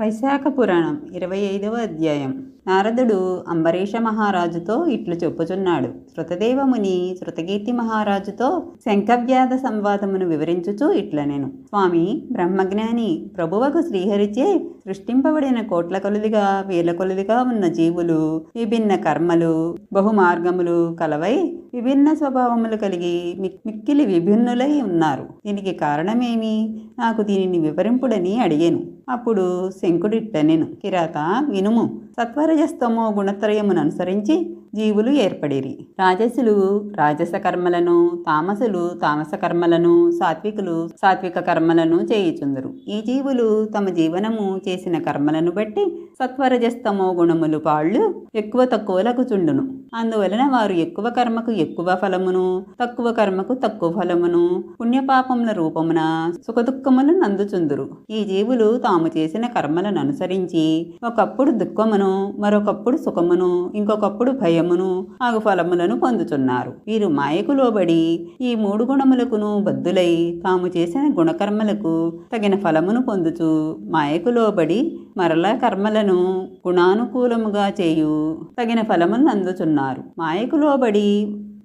వైశాఖ పురాణం ఇరవై ఐదవ అధ్యాయం. నారదుడు అంబరీష మహారాజుతో ఇట్లు చెప్పుచున్నాడు. శృతదేవముని శృతకీర్తి మహారాజుతో శంఖవ్యాధ సంవాదమును వివరించుచు ఇట్ల నేను స్వామి బ్రహ్మజ్ఞాని ప్రభువకు శ్రీహరిచే సృష్టింపబడిన కోట్ల కొలుదిగా వేల కొలుదిగా ఉన్న జీవులు విభిన్న కర్మలు బహుమార్గములు కలవై విభిన్న స్వభావములు కలిగి మిక్- మిక్కిలి విభిన్నులై ఉన్నారు. దీనికి కారణమేమి? నాకు దీనిని వివరింపుడని అడిగాను. అప్పుడు శంకుడిట్టనెను కిరాత వినుము. సత్వరజస్తమో గుణత్రయమును అనుసరించి జీవులు ఏర్పడిరి. రాజసులు రాజస కర్మలను తామసులు తామస కర్మలను సాత్వికులు సాత్విక కర్మలను చేయుచుందరు. ఈ జీవులు తమ జీవనము చేసిన కర్మలను బట్టి సత్వరజస్తమో గుణములు పాళ్ళు ఎక్కువ తక్కువలకు చుండును. అందువలన వారు ఎక్కువ కర్మకు ఎక్కువ ఫలమును తక్కువ కర్మకు తక్కువ ఫలమును పుణ్యపాపముల రూపమున సుఖదుఖములను నందుచుందురు. ఈ జీవులు తాము చేసిన కర్మలను అనుసరించి ఒకప్పుడు దుఃఖమును మరొకప్పుడు సుఖమును ఇంకొకప్పుడు భయం భయమును ఆగు ఫలములను పొందుచున్నారు. వీరు మాయకు లోబడి ఈ మూడు గుణములకును బద్దులై తాము చేసిన గుణకర్మలకు తగిన ఫలమును పొందుచు మాయకు లోబడి మరలా కర్మలను గుణానుకూలముగా చేయు తగిన ఫలమును అందుచున్నారు. మాయకు లోబడి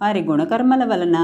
వారి గుణకర్మల వలన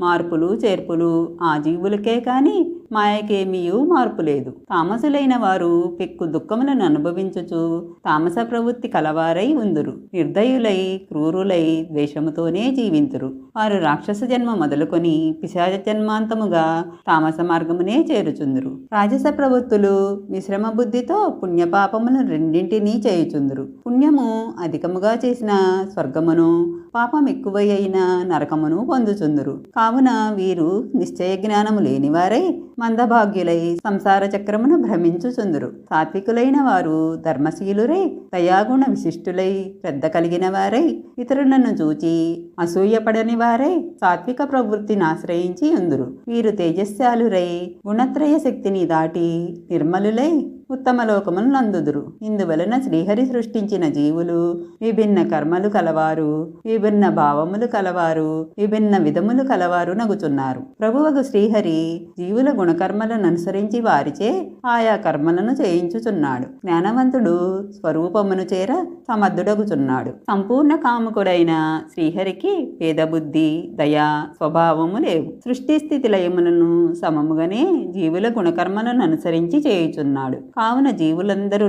మార్పులు చేర్పులు ఆ జీవులకే కానీ మాయకేమీయూ మార్పు లేదు. తామసులైన వారు పెక్కు దుఃఖములను అనుభవించుచు తామస ప్రవృత్తి కలవారై ఉందురు. నిర్దయులై క్రూరులై ద్వేషముతోనే జీవింతురు. వారు రాక్షస జన్మ మొదలుకొని పిశాచ జన్మాంతముగా తామస మార్గమునే చేరుచుందురు. రాజస ప్రవృత్తులు మిశ్రమ బుద్ధితో పుణ్యపాపములను రెండింటినీ చేయుచుందురు. పుణ్యము అధికముగా చేసిన స్వర్గమును పాపం ఎక్కువైన నరకమును పొందుచుందురు. కావున వీరు నిశ్చయ జ్ఞానము లేనివారై మందభాగ్యులై సంసార చక్రమును భ్రమించుచుందురు సాత్వికులైన వారు ధర్మశీలురై దయాగుణ విశిష్టులై శ్రద్ధ కలిగిన వారై ఇతరులను చూచి అసూయపడని వారై సాత్విక ప్రవృత్తిని ఆశ్రయించి ఉందురు. వీరు తేజస్శాలురై గుణత్రయ శక్తిని దాటి నిర్మలులై ఉత్తమ లోకములు నందుదురు. ఇందువలన శ్రీహరి సృష్టించిన జీవులు విభిన్న కర్మలు కలవారు విభిన్న భావములు కలవారు విభిన్న విధములు కలవారు నగుచున్నారు. ప్రభువుకు శ్రీహరి జీవుల గుణకర్మలను అనుసరించి వారిచే ఆయా కర్మలను చేయించుచున్నాడు. జ్ఞానవంతుడు స్వరూపమును చేర సమర్థుడగుచున్నాడు. సంపూర్ణ కాముకుడైన శ్రీహరికి పేదబుద్ధి దయా స్వభావము లేవు. సృష్టి స్థితి లయములను సమముగానే జీవుల గుణకర్మలను అనుసరించి చేయుచున్నాడు. కావున జీవులందరూ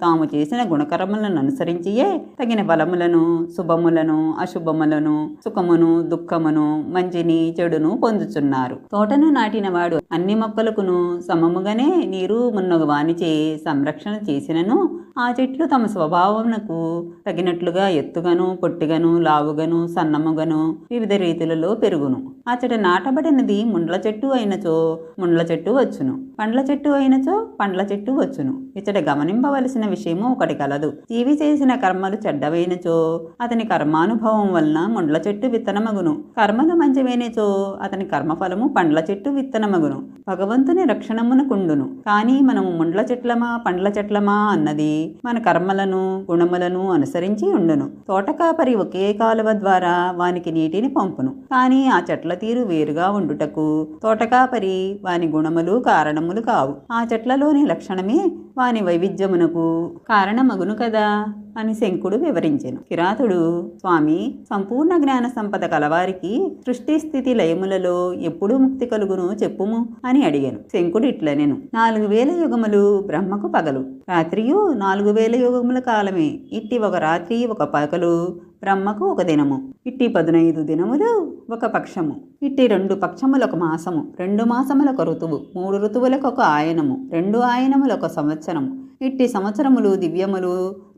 తాము చేసిన గుణకర్మలను అనుసరించియే తగిన బలములను శుభములను అశుభములను సుఖమును దుఃఖమును మంచిని చెడును పొందుచున్నారు. తోటను నాటిన వాడు అన్ని మొక్కలకును సమముగానే నీరు మున్నగు వానిచే సంరక్షణ చేసినను ఆ చెట్లు తమ స్వభావమునకు తగినట్లుగా ఎత్తుగను పొట్టిగను లావుగను సన్నముగను వివిధ రీతులలో పెరుగును. అచట నాటబడినది ముండ్ల చెట్టు అయినచో ముండ్ల చెట్టు వచ్చును. పండ్ల చెట్టు అయినచో పండ్ల చెట్టు వచ్చును. ఇచ్చట గమనింపవలసిన విషయము ఒకటి కలదు. జీవి చేసిన కర్మలు చెడ్డవైనచో అతని కర్మానుభవం వలన ముండ్ల చెట్టు విత్తనమగును. కర్మలు మంచివైనచో అతని కర్మఫలము పండ్ల చెట్టు విత్తనమగును. భగవంతుని రక్షణమునకుండును కానీ మనము ముండ్ల చెట్లమా పండ్ల చెట్లమా అన్నది మన కర్మలను గుణములను అనుసరించి ఉండును. తోటకాపరి ఒకే కాలువ ద్వారా వానికి నీటిని పంపును. కానీ ఆ చెట్ల తీరు వేరుగా ఉండుటకు. తోటకాపరి వాని గుణములు కారణములు కావు. ఆ చెట్లలోని లక్షణమే వాని వైవిధ్యమునకు కారణమగును కదా అని శంకుడు వివరించెను. కిరాతుడు స్వామి సంపూర్ణ జ్ఞాన సంపద కలవారికి సృష్టి స్థితి లయములలో ఎప్పుడు ముక్తి కలుగును చెప్పుము అని అడిగాను. శంకుడు ఇట్లనెను. నాలుగు వేల యుగములు బ్రహ్మకు పగలు. రాత్రియు నాలుగు వేల యుగముల కాలమే. ఇట్టి ఒక రాత్రి ఒక పగలు. బ్రహ్మకు ఒక దినము ఇట్టి పదునైదు దినములు ఒక పక్షము ఇట్టి రెండు పక్షములు ఒక మాసము రెండు మాసములకు ఋతువు మూడు ఋతువులకు ఒక ఆయనము రెండు ఆయనములు ఒక సంవత్సరము. ఇట్టి సంవత్సరములు దివ్యములు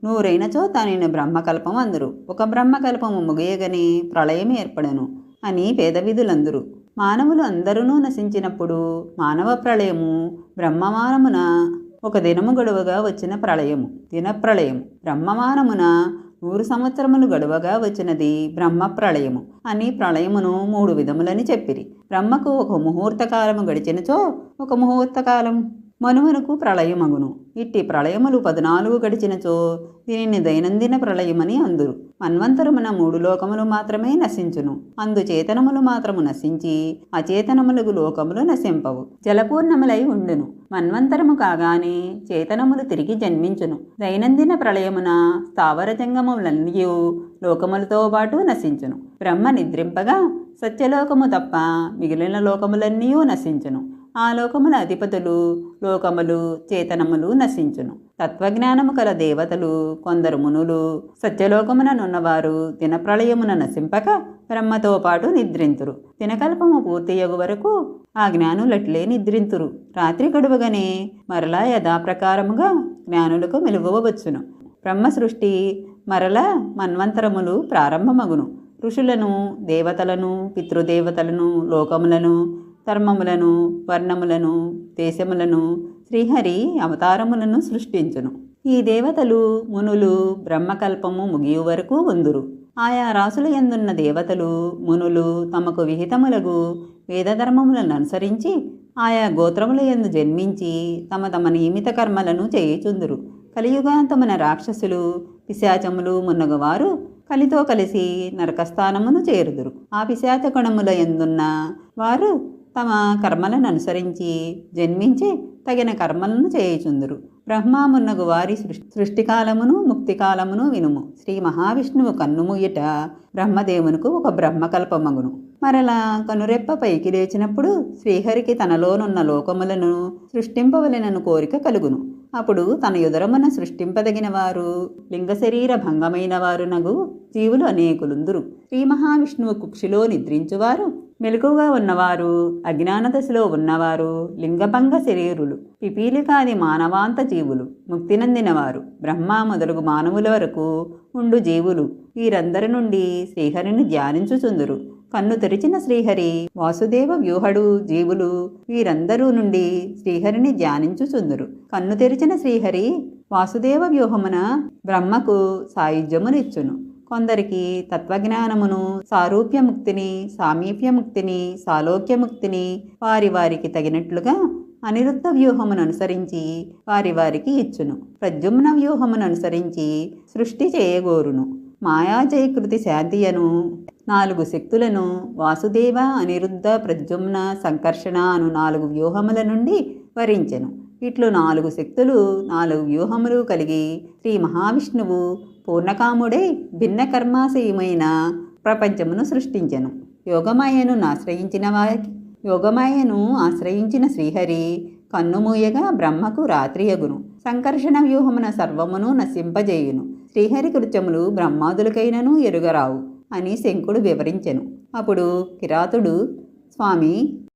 నూరైనచో దానిని బ్రహ్మకల్పం అందరు. ఒక బ్రహ్మకల్పము ముగియగని ప్రళయం ఏర్పడను అని పేదవిధులందరు. మానవులు అందరూ నశించినప్పుడు మానవ ప్రళయము బ్రహ్మమానమున ఒక దినము గొడవగా వచ్చిన ప్రళయము దినప్రళయం బ్రహ్మమానమున నూరు సంవత్సరములు గడువగా వచ్చినది బ్రహ్మ ప్రళయము. అని ప్రళయమును మూడు విధములని చెప్పిరి. బ్రహ్మకు ఒక ముహూర్త కాలము గడిచినచో ఒక ముహూర్త మనుమనకు ప్రళయమగును. ఇట్టి ప్రళయములు పద్నాలుగు గడిచినచో దీనిని దైనందిన ప్రళయమని అందురు. మన్వంతరమున మూడు లోకములు మాత్రమే నశించును. అందు చేతనములు మాత్రము నశించి అచేతనములకు లోకములు నశింపవు. జలపూర్ణములై ఉండును. మన్వంతరము కాగానే చేతనములు తిరిగి జన్మించును. దైనందిన ప్రళయమున స్థావర జంగములన్నీ లోకములతో పాటు నశించును. బ్రహ్మ నిద్రింపగా సత్యలోకము తప్ప మిగిలిన లోకములన్నీ నశించును. ఆ లోకముల అధిపతులు లోకములు చేతనములు నశించును. తత్వజ్ఞానము కల దేవతలు కొందరు మునులు సత్యలోకముననున్నవారు దినప్రళయమున నశింపక బ్రహ్మతో పాటు నిద్రింతురు. దినకల్పము పూర్తియగు వరకు ఆ జ్ఞానులట్లే నిద్రింతురు. రాత్రి గడువగానే మరలా యథాప్రకారముగా జ్ఞానులకు మెలుగవచ్చును. బ్రహ్మ సృష్టి మరలా మన్వంతరములు ప్రారంభమగును. ఋషులను దేవతలను పితృదేవతలను లోకములను ధర్మములను వర్ణములను దేశములను శ్రీహరి అవతారములను సృష్టించును. ఈ దేవతలు మునులు బ్రహ్మకల్పము ముగియు వరకు ఉందురు. ఆయా రాసుల ఎందున్న దేవతలు మునులు తమకు విహితములగు వేదధర్మములను అనుసరించి ఆయా గోత్రముల యందు జన్మించి తమ తమ నియమిత కర్మలను చేయుచుందురు. కలియుగాంతమున రాక్షసులు పిశాచములు మున్నగవారు కలితో కలిసి నరకస్థానమును చేరుదురు. ఆ పిశాచ కణముల ఎందున్న వారు తమ కర్మలను అనుసరించి జన్మించి తగిన కర్మలను చేయుచుందురు. బ్రహ్మామున్నగు వారి సృష్టి సృష్టికాలమును ముక్తికాలమును వినుము. శ్రీ మహావిష్ణువు కన్నుముయ్యట బ్రహ్మదేవునికి ఒక బ్రహ్మకల్పమగును. మరలా కనురెప్ప పైకి లేచినప్పుడు శ్రీహరికి తనలోనున్న లోకములను సృష్టింపవలెనను కోరిక కలుగును. అప్పుడు తన యుదరమున సృష్టింపదగిన వారు లింగ శరీర భంగమైన వారు నగు జీవులు అనేకులుందురు. శ్రీ మహావిష్ణువు కుక్షిలో నిద్రించువారు మెలకుగా ఉన్నవారు అజ్ఞాన దశలో ఉన్నవారు లింగభంగ శరీరులు పిపీలికాది మానవాంత జీవులు ముక్తినందినవారు బ్రహ్మ మొదలగు మానవుల వరకు ఉండు జీవులు. వీరందరి నుండి శ్రీహరిని ధ్యానించుచుందురు. కన్ను తెరిచిన శ్రీహరి వాసుదేవ వ్యూహడు జీవులు వీరందరూ నుండి శ్రీహరిని ధ్యానించుచుందురు. కన్ను తెరిచిన శ్రీహరి వాసుదేవ వ్యూహమున బ్రహ్మకు సాయుధ్యమునిచ్చును. కొందరికి తత్వజ్ఞానమును సారూప్యముక్తిని సామీప్యముక్తిని సాలోక్యముక్తిని వారి వారికి తగినట్లుగా అనిరుద్ధ వ్యూహమును అనుసరించి వారి వారికి ఇచ్చును. ప్రద్యుమ్న వ్యూహమును అనుసరించి సృష్టి చేయగోరును. మాయాజయకృతి శాంతియను నాలుగు శక్తులను వాసుదేవ అనిరుద్ధ ప్రద్యుమ్న సంకర్షణ అను నాలుగు వ్యూహముల నుండి వరించెను. ఇట్లు నాలుగు శక్తులు నాలుగు వ్యూహములు కలిగి శ్రీ మహావిష్ణువు పూర్ణకాముడై భిన్న కర్మాశయమైన ప్రపంచమును సృష్టించెను. యోగమాయను ఆశ్రయించిన వారికి యోగమాయను ఆశ్రయించిన శ్రీహరి కన్నుమూయగా బ్రహ్మకు రాత్రియగును. సంకర్షణ వ్యూహమున సర్వమును నశింపజేయును. శ్రీహరి కృత్యములు బ్రహ్మాదులకైనను ఎరుగరావు. అని శంకుడు వివరించెను. అప్పుడు కిరాతుడు స్వామి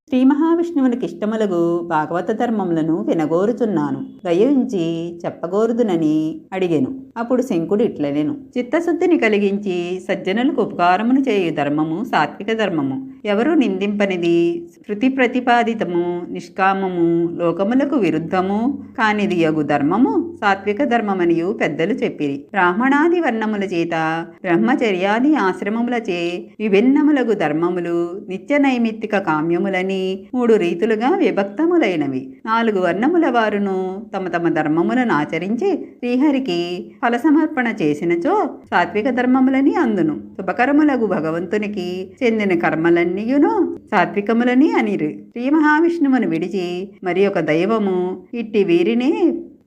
శ్రీ మహావిష్ణువునికి ఇష్టములగు భాగవత ధర్మములను వినగోరుచున్నాను దయించి చెప్పగోరుదునని అడిగాను. అప్పుడు శంకుడు ఇట్లనేను. చిత్తశుద్ధిని కలిగించి సజ్జనులకు ఉపకారమును చేయు ధర్మము సాత్విక ధర్మము. ఎవరు నిందింపనిది? శృతి ప్రతిపాదితము నిష్కామము లోకములకు విరుద్ధము కానిది యగు ధర్మము సాత్విక ధర్మమనియు పెద్దలు చెప్పిరి. బ్రాహ్మణాది వర్ణముల చేత బ్రహ్మచర్యాది ఆశ్రమములచే విభిన్నములగు ధర్మములు నిత్య నైమిత్తిక కామ్యములని మూడు రీతులుగా విభక్తములైనవి. నాలుగు వర్ణముల వారును తమ తమ ధర్మములను ఆచరించి శ్రీహరికి ఫలసమర్పణ చేసినచో సాత్విక ధర్మములని అందును. శుభకరములగు భగవంతునికి చెందిన కర్మలన్నీయును సాత్వికములని అనిరు. శ్రీ మహావిష్ణువును విడిచి మరి ఒక దైవము ఇట్టి వీరినే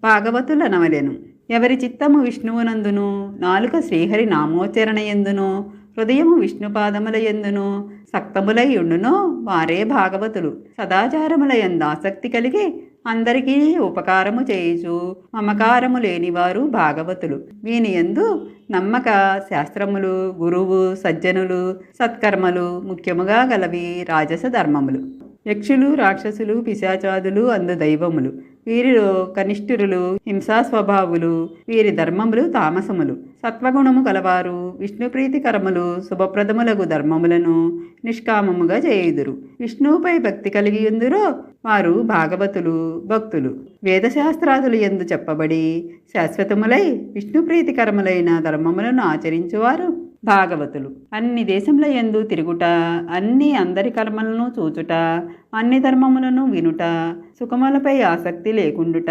భాగవతులనవలెను. ఎవరి చిత్తము విష్ణువునందును? నాలుక శ్రీహరి నామోచ్చరణ ఎందును హృదయము విష్ణుపాదముల ఎందును సక్తములై ఉండునో వారే భాగవతులు. సదాచారముల ఎందు ఆసక్తి కలిగి అందరికీ ఉపకారము చేయుచు మమకారము లేనివారు భాగవతులు. వీని ఎందు నమ్మక శాస్త్రములు గురువు సజ్జనులు సత్కర్మలు ముఖ్యముగా గలవి రాజస ధర్మములు యక్షులు రాక్షసులు పిశాచాదులు అందు దైవములు. వీరిలో కనిష్ఠురులు హింసా స్వభావులు వీరి ధర్మములు తామసములు. సత్వగుణము కలవారు విష్ణుప్రీతికరములు శుభప్రదములగు ధర్మములను నిష్కామముగా చేయుదురు. విష్ణువుపై భక్తి కలిగి ఉందిరో వారు భాగవతులు భక్తులు. వేదశాస్త్రాదులు ఎందు చెప్పబడి శాశ్వతములై విష్ణుప్రీతికరములైన ధర్మములను ఆచరించువారు భాగవతులు. అన్ని దేశముల ఎందు తిరుగుట అన్ని అందరి కర్మలను చూచుట అన్ని ధర్మములను వినుట సుఖములపై ఆసక్తి లేకుండుట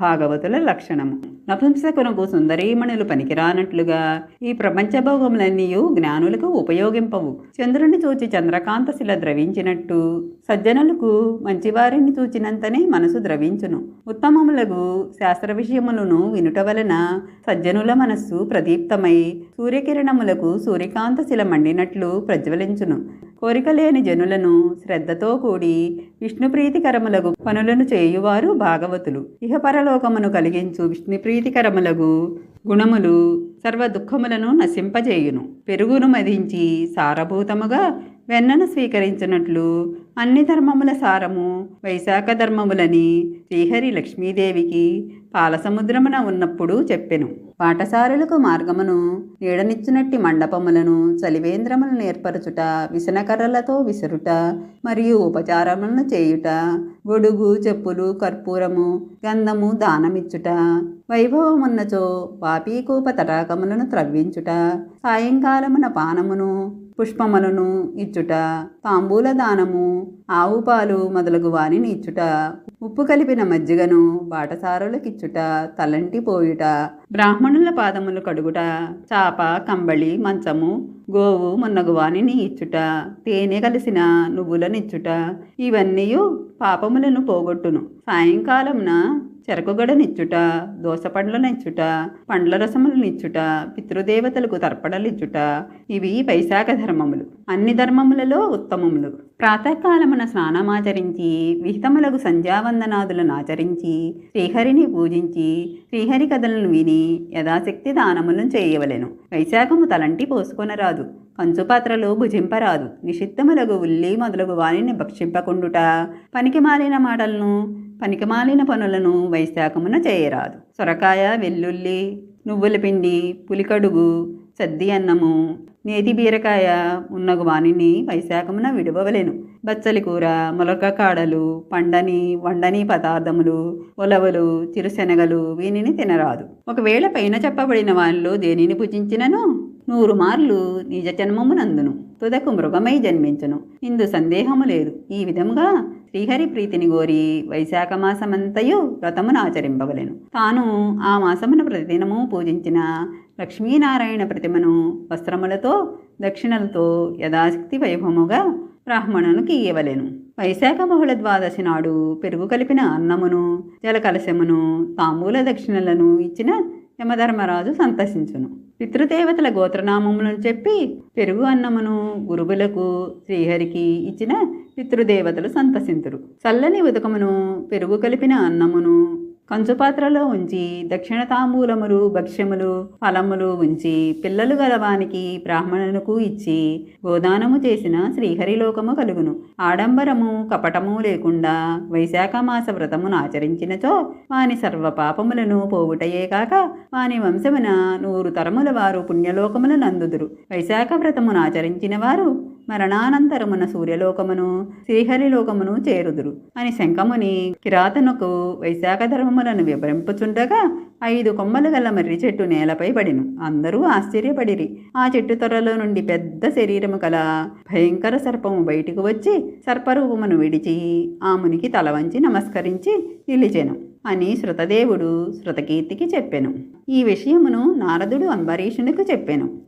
భాగవతుల లక్షణము. నపుంసకునకు సుందరీమణులు పనికిరానట్లుగా ఈ ప్రపంచ భోగములన్నీ జ్ఞానులకు ఉపయోగింపవు. చంద్రుని చూచి చంద్రకాంత శిల ద్రవించినట్టు సజ్జనులకు మంచివారిని చూచినంతనే మనసు ద్రవించును. ఉత్తమములకు శాస్త్ర విషయములను వినుట వలన సజ్జనుల మనస్సు ప్రదీప్తమై సూర్యకిరణములకు సూర్యకాంత శిల మండినట్లు ప్రజ్వలించును. కోరికలేని జనులను శ్రద్ధతో కూడి విష్ణుప్రీతికరములగు పనులను చేయువారు భాగవతులు. ఇహపరలోకమును కలిగించు విష్ణుప్రీతికరములగు గుణములు సర్వ దుఃఖములను నశింపజేయును. పెరుగును మదించి సారభూతముగా వెన్నను స్వీకరించినట్లు అన్ని ధర్మముల సారము వైశాఖ ధర్మములని శ్రీహరి లక్ష్మీదేవికి పాలసముద్రమున ఉన్నప్పుడు చెప్పెను. పాఠశాలలకు మార్గమును నీడనిచ్చినట్టి మండపములను చలివేంద్రములను ఏర్పరచుట విసనకర్రలతో విసురుట మరియు ఉపచారములను చేయుట గొడుగు చెప్పులు కర్పూరము గంధము దానమిచ్చుట వైభవమున్నచో పాపీకూప తటాకములను త్రవ్వించుట సాయంకాలమున పానమును పుష్పములను ఇచ్చుట తాంబూల దానము ఆవు పాలు మొదలగు వానిని ఇచ్చుట ఉప్పు కలిపిన మజ్జిగను బాటసారులకిచ్చుట తలంటి పోయుట బ్రాహ్మణుల పాదములు కడుగుట చాప కంబళి మంచము గోవు మున్నగు వానిని ఇచ్చుట తేనె కలిసిన నువ్వులనిచ్చుట ఇవన్నీ పాపములను పోగొట్టును. సాయంకాలంన చెరకుగడనిచ్చుట దోసపండ్లనిచ్చుట పండ్ల రసములనిచ్చుట పితృదేవతలకు తర్పణలిచ్చుట ఇవి వైశాఖ ధర్మములు. అన్ని ధర్మములలో ఉత్తమములు. ప్రాతకాలమున స్నానమాచరించి విహితములకు సంధ్యావందనాదులను ఆచరించి శ్రీహరిని పూజించి శ్రీహరి కథలను విని యథాశక్తి దానములను చేయవలెను. వైశాఖము తలంటి పోసుకొనరాదు. కంచుపాత్రలు భుజింపరాదు. నిషిద్ధములగు ఉల్లి మొదలగు వారిని భక్షింపకుండుట. పనికి మాలిన మాటలను పనికిమాలిన పనులను వైశాఖమున చేయరాదు. సొరకాయ వెల్లుల్లి నువ్వుల పిండి పులికడుగు సద్ది అన్నము నేతి బీరకాయ ఉన్నగు వానిని వైశాఖమున విడవవలెను. బచ్చలి కూర మొలక కాడలు పండని వండని పదార్థములు ఉలవలు చిరుశనగలు వీనిని తినరాదు. ఒకవేళ పైన చెప్పబడిన వాళ్ళు దేనిని పూజించినను? నూరు మార్లు నిజ జన్మమునందును. తుదకు మృగమై జన్మించును. ఇందు సందేహము లేదు. ఈ విధముగా శ్రీహరి ప్రీతిని గోరి వైశాఖ మాసమంతయు వ్రతమును ఆచరింపవలెను. తాను ఆ మాసమున ప్రతిదినము పూజించిన లక్ష్మీనారాయణ ప్రతిమను వస్త్రములతో దక్షిణలతో యథాశక్తి వైభవముగా బ్రాహ్మణునికి ఇవ్వలేను వైశాఖ బహుళ ద్వాదశి నాడు పెరుగు కలిపిన అన్నమును జలకలశమును తాంబూల దక్షిణలను ఇచ్చిన యమధర్మరాజు సంతసించును. పితృదేవతల గోత్రనామములను చెప్పి పెరుగు అన్నమును గురువులకు శ్రీహరికి ఇచ్చిన పితృదేవతలు సంతసింతురు. చల్లని ఉదకమును పెరుగు కలిపిన అన్నమును కంచుపాత్రలో ఉంచి దక్షిణ తాంబూలములు భక్ష్యములు ఫలములు ఉంచి పిల్లలు గలవానికి బ్రాహ్మణులకు ఇచ్చి గోదానము చేసిన శ్రీహరిలోకము కలుగును. ఆడంబరము కపటము లేకుండా వైశాఖ మాస వ్రతమును ఆచరించినచో వాని సర్వ పాపములను పోవుటయే కాక వాని వంశమున నూరు తరముల వారు పుణ్యలోకములను నందుదురు. వైశాఖ వ్రతమును ఆచరించిన వారు మరణానంతరమున సూర్యలోకమును శ్రీహరిలోకమును చేరుదురు. అని శంఖముని కిరాతనుకు వైశాఖ ధర్మములను వివరింపుచుండగా ఐదు కొమ్మలు గల మర్రి చెట్టు నేలపై పడిను. అందరూ ఆశ్చర్యపడిరి. ఆ చెట్టు త్వరలో నుండి పెద్ద శరీరము కల భయంకర సర్పము బయటికి వచ్చి సర్పరూపమును విడిచి ఆ మునికి తల వంచి నమస్కరించి నిలిచెను. అని శృతదేవుడు శృతకీర్తికి చెప్పెను. ఈ విషయమును నారదుడు అంబరీషునికి చెప్పెను.